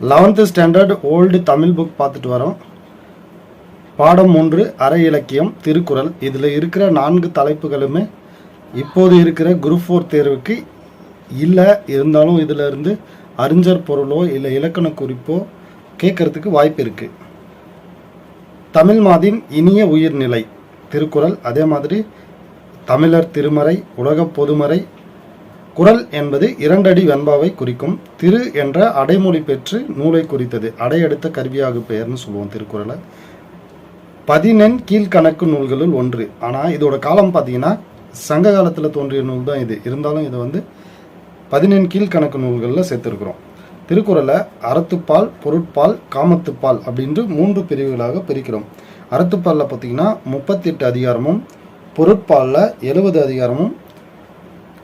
Eleventh standard old Tamil book பார்த்துட்டு வரோம். பாடம் மூன்று அரை இலக்கியம் திருக்குறள். இதில் இருக்கிற நான்கு தலைப்புகளுமே இப்போது இருக்கிற குரூப் ஃபோர் தேர்வுக்கு இல்லை இருந்தாலும் இதில் இருந்து அறிஞர் பொருளோ இல்லை இலக்கண குறிப்போ கேட்கறதுக்கு வாய்ப்பு இருக்குது தமிழ் மாதின் இனிய உயிர்நிலை திருக்குறள். அதே மாதிரி தமிழர் திருமறை உலக பொதுமறை குறள் என்பது இரண்டடி வெண்பாவை குறிக்கும். திரு என்ற அடைமொழி பெற்று நூலை குறித்தது. அடையெடுத்த கருவியாக பெயர்னு சொல்லுவோம் திருக்குறளை. பதினெண் கீழ்கணக்கு நூல்களுள் ஒன்று. ஆனால் இதோட காலம் பார்த்தீங்கன்னா சங்க காலத்தில் தோன்றிய நூல் தான் இது. இருந்தாலும் இது வந்து பதினெண் கீழ்கணக்கு நூல்களில் சேர்த்துருக்குறோம். திருக்குறளை அறத்துப்பால் பொருட்பால் காமத்துப்பால் அப்படின்று மூன்று பிரிவுகளாக பிரிக்கிறோம். அறத்துப்பாலில் பார்த்தீங்கன்னா முப்பத்தெட்டு அதிகாரமும் பொருட்பாலில் எழுபது அதிகாரமும்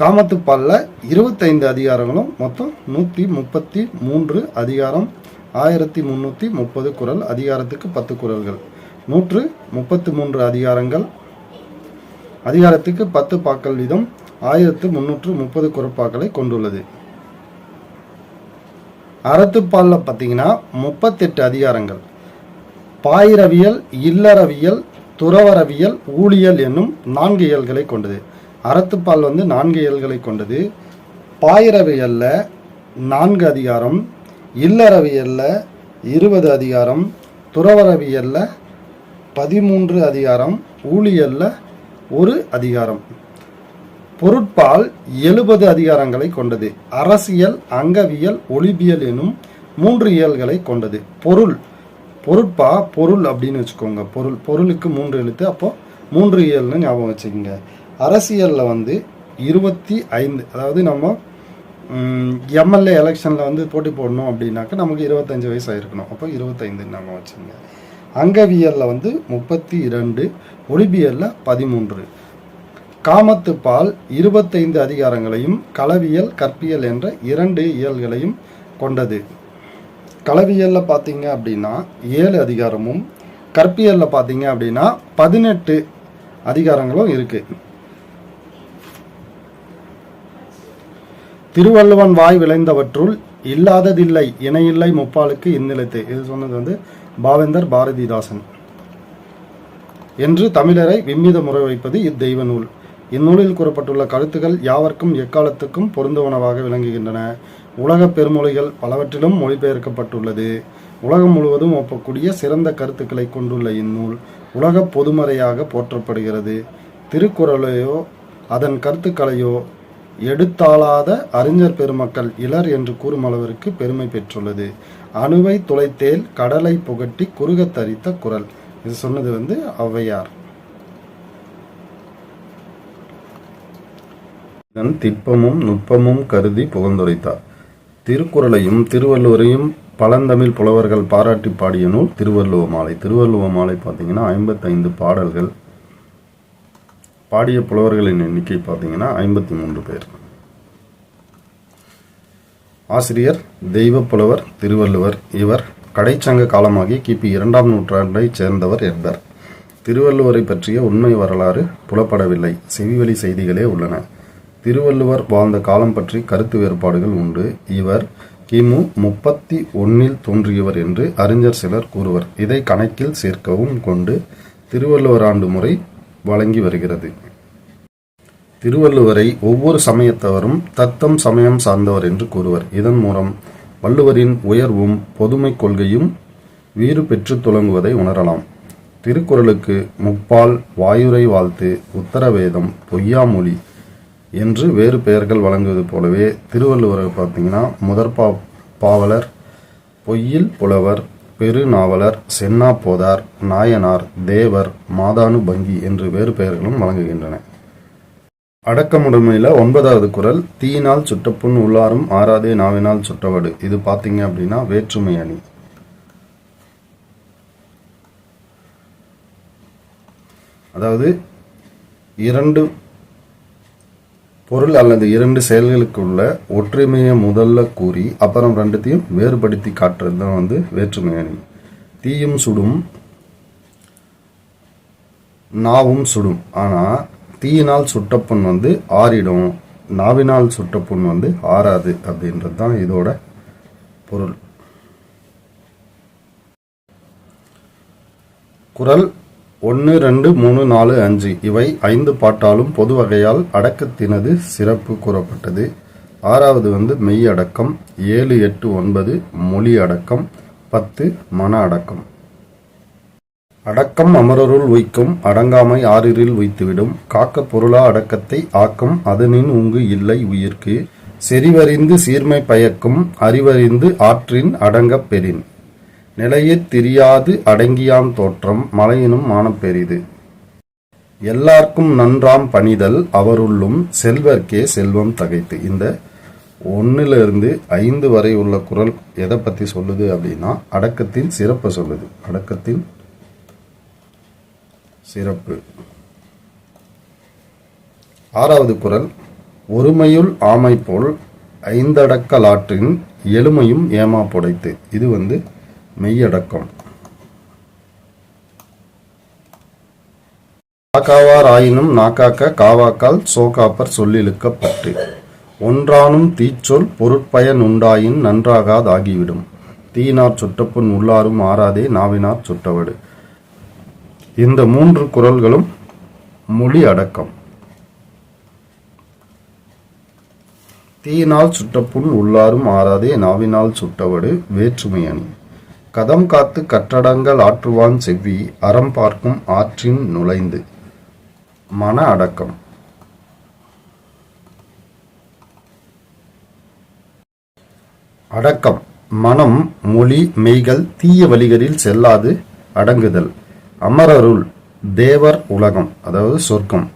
காமத்துப்பாலில் இருபத்தைந்து அதிகாரங்களும் மொத்தம் நூற்றி முப்பத்தி மூன்று அதிகாரம் ஆயிரத்தி முந்நூற்றி முப்பது குறள் அதிகாரத்துக்கு பத்து குரல்கள். நூற்று முப்பத்து மூன்று அதிகாரங்கள். அதிகாரத்துக்கு பத்து பாக்கள் வீதம் ஆயிரத்து முன்னூற்று முப்பது குறப்பாக்களை கொண்டுள்ளது. அறத்துப்பாலில் பார்த்தீங்கன்னா முப்பத்தெட்டு அதிகாரங்கள். பாயிரவியல் இல்லறவியல் துறவரவியல் ஊழியல் என்னும் நான்கு இயல்களை கொண்டது. அறத்துப்பால் வந்து நான்கு இயல்களை கொண்டது. பாயிரவியல்ல நான்கு அதிகாரம். இல்லறவியல்ல இருபது அதிகாரம். துறவரவியல்ல பதிமூன்று அதிகாரம். ஊழியல்ல ஒரு அதிகாரம். பொருட்பால் எழுபது அதிகாரங்களை கொண்டது. அரசியல் அங்கவியல் ஒளிபியல் எனும் மூன்று இயல்களை கொண்டது. பொருள். பொருட்பா பொருள் அப்படின்னு வச்சுக்கோங்க. பொருள் பொருளுக்கு மூன்று எழுத்து. அப்போ மூன்று இயல்னு ஞாபகம் வச்சுக்கோங்க. அரசியலில் வந்து இருபத்தி ஐந்து அதாவது நம்ம எம்எல்ஏ எலெக்ஷனில் வந்து போட்டி போடணும் அப்படின்னாக்கா நமக்கு இருபத்தஞ்சி வயசு ஆயிருக்கணும் அப்போ இருபத்தைந்து நம்ம வச்சுங்க. அங்கவியலில் வந்து முப்பத்தி இரண்டு ஒளிபியலில் பதிமூன்று. காமத்து பால் இருபத்தைந்து அதிகாரங்களையும் களவியல் கற்பியல் என்ற இரண்டு இயல்களையும் கொண்டது. களவியலில் பார்த்தீங்க அப்படின்னா ஏழு அதிகாரமும் கற்பியலில் பார்த்தீங்க அப்படின்னா பதினெட்டு அதிகாரங்களும் இருக்குது திருவள்ளுவன் வாய் விளைந்தவற்றுள் இல்லாததில்லை இணையில்லை முப்பாலுக்கு இந்நிலத்து. இது சொன்னது வந்து பாவேந்தர் பாரதிதாசன். என்று தமிழரை விம்மித முறை வைப்பது இத்தெய்வ நூல். இந்நூலில் கூறப்பட்டுள்ள கருத்துக்கள் யாவர்க்கும் எக்காலத்துக்கும் பொருந்துவனவாக விளங்குகின்றன. உலகப் பெருமொழிகள் பலவற்றிலும் மொழிபெயர்க்கப்பட்டுள்ளது. உலகம் முழுவதும் ஒப்பக்கூடிய சிறந்த கருத்துக்களை கொண்டுள்ள இந்நூல் உலகப் பொதுமறையாக போற்றப்படுகிறது. திருக்குறளையோ அதன் கருத்துக்களையோ எடுத்தாளாத அறிஞர் பெருமக்கள் இலர் என்று கூறும் அளவிற்கு பெருமை பெற்றுள்ளது. அணுவை துளைத்தேல் கடலை புகட்டி குறுகத் தரித்த குரல். இது சொன்னது வந்து ஔவையார். இதன் திட்பமும் நுட்பமும் கருதி புகழ்ந்துரைத்தார். திருக்குறளையும் திருவள்ளுவரையும் பழந்தமிழ் புலவர்கள் பாராட்டி பாடிய நூல் திருவள்ளுவ மாலை. திருவள்ளுவ மாலை பார்த்தீங்கன்னா ஐம்பத்தைந்து பாடல்கள் பாடிய புலவர்களின் எண்ணிக்கை பார்த்தீங்கன்னா ஐம்பத்தி மூன்று பேர். ஆசிரியர் தெய்வ புலவர் திருவள்ளுவர் இவர் கடைச்சங்க காலமாகி கிபி இரண்டாம் நூற்றாண்டைச் சேர்ந்தவர் என்பர் திருவள்ளுவரை பற்றிய உண்மை வரலாறு புலப்படவில்லை. செவிவழி செய்திகளே உள்ளன. திருவள்ளுவர் வாழ்ந்த காலம் பற்றி கருத்து வேறுபாடுகள் உண்டு. இவர் கிமு முப்பத்தி ஒன்னில் தோன்றியவர் என்று அறிஞர் சிலர் கூறுவர். இதை கணக்கில் சேர்க்கவும் கொண்டு திருவள்ளுவர் ஆண்டு முறை வழங்கி வருகிறது. திருவள்ளுவரை ஒவ்வொரு சமயத்தவரும் தத்தம் சமயம் சார்ந்தவர் என்று கூறுவர். இதன் மூலம் வள்ளுவரின் உயர்வும் பொதுமை கொள்கையும் வீறு பெற்று துலங்குவதை உணரலாம். திருக்குறளுக்கு முப்பால் வாயுரை வாழ்த்து உத்தரவேதம் பொய்யாமொழி என்று வேறு பெயர்கள் வழங்குவது போலவே திருவள்ளுவர் பார்த்தீங்கன்னா முதற்பா பாவலர் பொய்யில் புலவர் பெருநாவலர் சென்னா போதார் நாயனார் தேவர் மாதானுபங்கி என்று வேறு பெயர்களும் வழங்குகின்றன. அடக்கமுடைமையில் ஒன்பதாவது குரல் தீயினால் சுட்டப்புண் உள்ளாரும் ஆறாதே நாவினால் சுட்டவடு. இது பார்த்தீங்க அப்படின்னா வேற்றுமை அணி. அதாவது இரண்டு பொருள் அல்லது இரண்டு செயல்களுக்குள்ள ஒற்றுமையை முதல்ல கூறி அப்புறம் ரெண்டுத்தையும் வேறுபடுத்தி காட்டுறது தான் வந்து வேற்றுமை அணி. தீயும் சுடும் நாவும் சுடும். ஆனால் தீயினால் சுட்ட புண் வந்து ஆறிடும் நாவினால் சுட்ட புண் வந்து ஆறாது அப்படின்றது தான் இதோட பொருள். குரல் ஒன்று ரெண்டு மூணு நாலு அஞ்சு. இவை ஐந்து பாட்டாலும் பொது வகையால் அடக்கத்தினது சிறப்பு கூறப்பட்டது. ஆறாவது வந்து மெய் அடக்கம் ஏழு எட்டு ஒன்பது மொழி அடக்கம் பத்து மன அடக்கம். அடக்கம் அமரருள் உய்க்கும் அடங்காமை ஆறிரில் உய்த்துவிடும். காக்க பொருளா அடக்கத்தை ஆக்கம் அதனின் உங்கு இல்லை உயிர்க்கு. செறிவறிந்து சீர்மை பயக்கும் அறிவறிந்து ஆற்றின் அடங்கப் பெறின். நிலையத் திரியாது அடங்கியாம் தோற்றம் மலையினும் மானப்பெரிது எல்லாருக்கும் எல்லார்க்கும் நன்றாம் பணிதல் அவருள்ளும் செல்வர்க்கே செல்வம் தகைத்து. இந்த ஒன்றிலிருந்து ஐந்து வரை உள்ள குறள் எதை பற்றி சொல்லுது அப்படின்னா அடக்கத்தின் சிறப்பை சொல்லுது. அடக்கத்தின் சிறப்பு. ஆறாவது குறள் ஒருமையுள் ஆமை போல் ஐந்தடக்கலாற்றின் எளிமையும் ஏமா புடைத்து. இது வந்து மெய்யடக்கம். காக்காவார் ஆயினும் நாக்காக்க காவாக்கால் சோகாப்பர் சொல்லிழுக்கப்பட்டு. ஒன்றானும் தீச்சொல் பொருட்பயன் உண்டாயின் நன்றாகாதாகிவிடும் தீனார் சுட்டப்புண் உள்ளாரும் ஆறாதே நாவினார் சுட்டவடு. இந்த மூன்று குரல்களும் மொழி அடக்கம். தீயினால் சுட்டப்புண் உள்ளாரும் ஆறாதே நாவினால் சுட்டவடு வேற்றுமை அணி. கதம் காத்து கற்றடங்கள் ஆற்றுவான் செவ்வி அறம் பார்க்கும் ஆற்றின் நுழைந்து. மன அடக்கம். அடக்கம். மனம் மொழி மெய்கள் தீய வழிகளில் செல்லாது அடங்குதல். அமரருள் தேவர் உலகம் அதாவது சொர்க்கம்.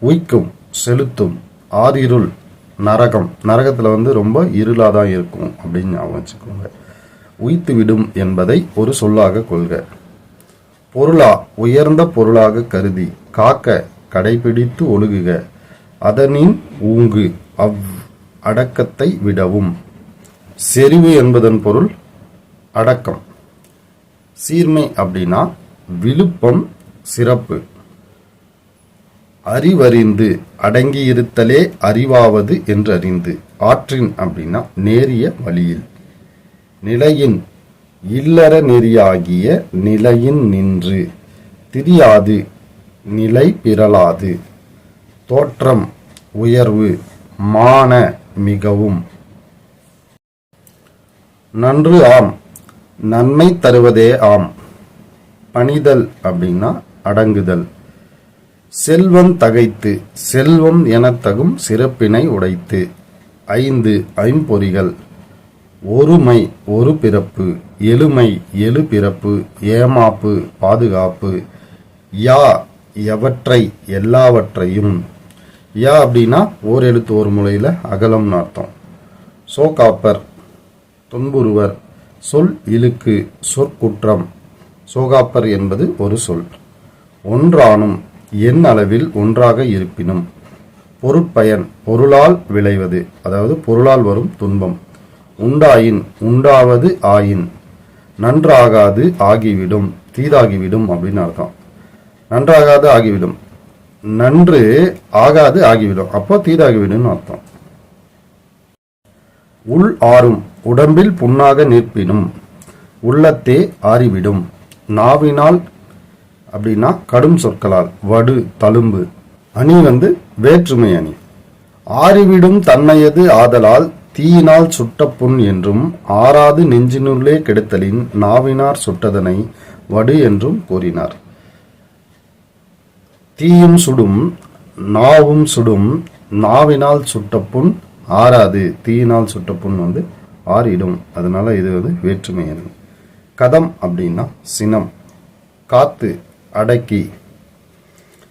உய்க்கும் செலுத்தும் ஆதிருள் நரகம். நரகத்தில் வந்து ரொம்ப இருளாக தான் இருக்கும் அப்படின்னு ஞாபகம் வச்சுக்கோங்க. உய்த்துவிடும் என்பதை ஒரு சொல்லாக கொள்க. பொருளா உயர்ந்த பொருளாக கருதி காக்க கடைபிடித்து ஒழுகுக. அதனின் ஊங்கு அவ் அடக்கத்தை விடவும். செறிவு என்பதன் பொருள் அடக்கம். சீர்மை அப்படின்னா விழுப்பம் சிறப்பு. அறிவறிந்து அடங்கியிருத்தலே அறிவாவது என்றறிந்து. ஆற்றின் அப்படின்னா நேரிய வழியில். நிலையின் இல்லற நெறியாகிய நிலையின் நின்று திரியாது நிலை பிறலாது. தோற்றம் உயர்வு மான மிகவும். நன்று ஆம் நன்மை தருவதே ஆம். பணிதல் அப்படின்னா அடங்குதல். செல்வம் தகைத்து செல்வம் எனத்தகும் சிறப்பினை உடைத்து. ஐந்து ஐம்பொறிகள். ஒருமை ஒரு பிறப்பு. எழுமை எழு பிறப்பு. ஏமாப்பு பாதுகாப்பு. யா எவற்றை? எல்லாவற்றையும். யா அப்படின்னா ஓர் எழுத்து ஒரு முறையில் அகலம்னு அர்த்தம். சோகாப்பர் துன்புறுவர். சொல் இழுக்கு சொற்குற்றம். சோகாப்பர் என்பது ஒரு சொல். ஒன்றானும் என் அளவில் ஒன்றாக இருப்பினும். பொருட்பயன் பொருளால் விளைவது. அதாவது பொருளால் வரும் துன்பம். உண்டாயின் உண்டாவது ஆயின். நன்றாகாது ஆகிவிடும் தீதாகிவிடும் அப்படின்னு அர்த்தம். நன்றாகாது ஆகிவிடும். நன்று ஆகாது ஆகிவிடும். அப்போ தீதாகிவிடும் அர்த்தம். உள் ஆறும் உடம்பில் புண்ணாக நிற்பினும். உள்ளத்தே ஆறிவிடும். நாவினால் அப்படின்னா கடும் சொற்களால் வடு தழும்பு. அணி வந்து வேற்றுமை அணி. ஆறிவிடும் தன்மையது ஆதலால் தீயினால் சுட்ட புண் என்றும் ஆறாது நெஞ்சினுள்ளே கெடுத்தலின் நாவினார் சுட்டதனை வடு என்றும் கூறினார். தீயும் சுடும் நாவும் சுடும் நாவினால் சுட்ட புண் ஆறாது தீயினால் சுட்ட புண் வந்து ஆறிடும். அதனால இது வந்து வேற்றுமை அணி கதம் அப்படின்னா சினம். காத்து அடக்கி.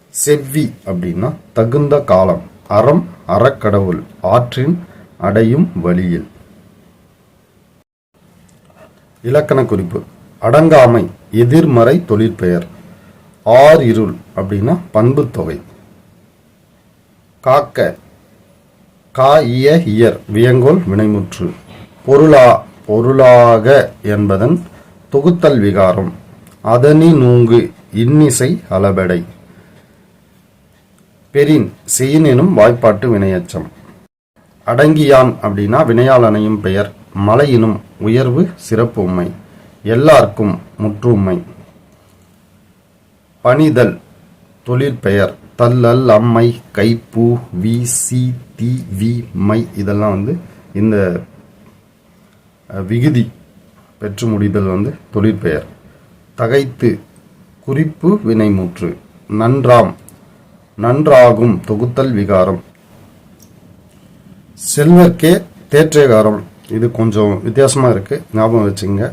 செவ்வி அப்படின்னா தகுந்த காலம். அறம் அறக்கடவுள். ஆற்றின் அடையும் வழியில். இலக்கண குறிப்பு அடங்காமை எதிர்மறை தொழிற்பெயர். ஆர் இருள் அப்படின்னா பண்பு தொகை. காக்க. கா இய இயர் வியங்கோல் வினைமுற்று. பொருளா பொருளாக என்பதன் தொகுத்தல் விகாரம். அதனி நூங்கு இன்னிசை அளபெடை. பெரின் செயின் எனும் வாய்ப்பாட்டு வினையச்சம். அடங்கியான் அப்படின்னா வினையாளனையும் பெயர். மலையினும் உயர்வு சிறப்பு உண்மை. எல்லாருக்கும் முற்றுமை பணிதல் தொழிற்பெயர் தல்லல் அம்மை கைப்பூ வி சி தி வி மை. இதெல்லாம் வந்து இந்த விகுதி பெற்று முடிதல் வந்து தொழிற்பெயர் தகைத்து குறிப்பு வினைமுற்று. நன்றாம் நன்றாகும் தொகுத்தல் விகாரம். செல்வர்க்கே தேற்றேகாரம். இது கொஞ்சம் வித்தியாசமா இருக்கு. ஞாபகம் வச்சுங்க.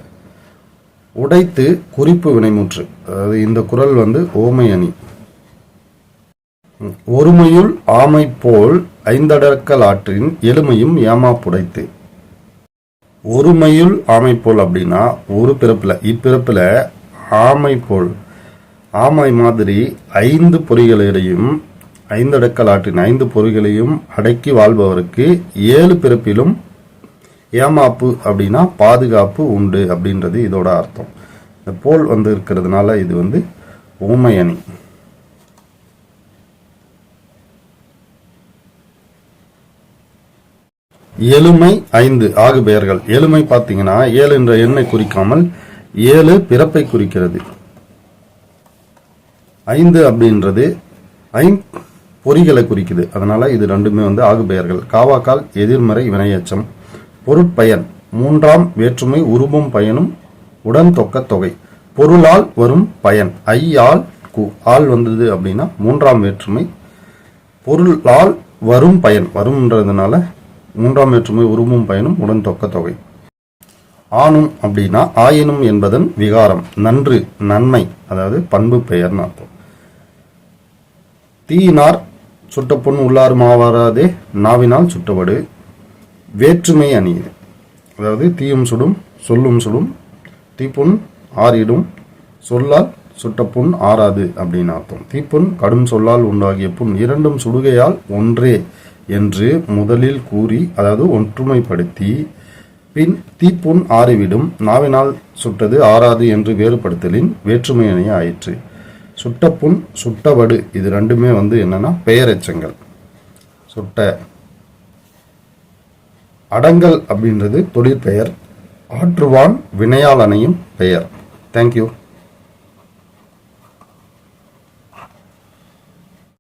உடைத்து குறிப்பு வினைமுற்று. அதாவது இந்த குரல் வந்து ஓமை அணி. ஒருமையுள் ஆமை போல் ஐந்தடக்கல் ஆற்றின் எளிமையும் ஏமாப்புடைத்து ஒருமையுள் ஆமை போல் அப்படின்னா ஒரு பிறப்புல இப்பிறப்புல ஆமை போல் ஆமை மாதிரி ஐந்து பொறிகளையும் ஐந்தடக்கல் ஆற்றின் ஐந்து பொறிகளையும் அடக்கி வாழ்பவருக்கு ஏழு பிறப்பிலும் ஏமாப்பு அப்படின்னா பாதுகாப்பு உண்டு அப்படின்றது இதோட அர்த்தம். இந்த போல் வந்து இருக்கிறதுனால இது வந்து ஊமை அணி ஐந்து ஆகு பெயர்கள் எலுமை பார்த்தீங்கன்னா ஏழு என்ற எண்ணை குறிக்காமல் ஏழு பிறப்பை குறிக்கிறது. ஐந்து அப்படின்றது ஐந்து பொறிகளை குறிக்குது. அதனால இது ரெண்டுமே வந்து ஆகுபெயர்கள். காவாக்கால் எதிர்மறை வினையச்சம் பொருட்பயன் மூன்றாம் வேற்றுமை உருவம் பயனும் உடன் தொக்க தொகை. பொருளால் வரும் பயன் ஐ ஆல் கு ஆள் வந்தது அப்படின்னா மூன்றாம் வேற்றுமை. பொருளால் வரும் பயன் வரும்ன்றதுனால மூன்றாம் வேற்றுமை உருவும் பயனும் உடன் தொக்க தொகை. ஆணும் அப்படின்னா ஆயினும் என்பதன் விகாரம் நன்று நன்மை அதாவது பண்பு பெயர்னு அர்த்தம். தீயினார் சுட்ட பொன் உள்ளாறு மாவாராதே நாவினால் சுட்டவடு வேற்றுமை அணியுது. அதாவது தீயும் சுடும் சொல்லும் சுடும் தீப்புண் ஆறிடும் சொல்லால் சுட்ட புண் ஆறாது அப்படின்னு அர்த்தம். தீப்புண் கடும் சொல்லால் உண்டாகிய புண் இரண்டும் சுடுகையால் ஒன்றே என்று முதலில் கூறி அதாவது ஒற்றுமைப்படுத்தி பின் தீப்புண் ஆறிவிடும் நாவினால் சுட்டது ஆறாது என்று வேறுபடுத்தலின் வேற்றுமையணி ஆயிற்று. சுட்டப்புண் சுட்டவடு. இது ரெண்டுமே வந்து என்னன்னா பெயரெச்சங்கள். சுட்ட. அடங்கல் அப்படின்றது தொழிற்பெயர். ஆற்றுவான் வினையாளனையும் பெயர். தேங்க்யூ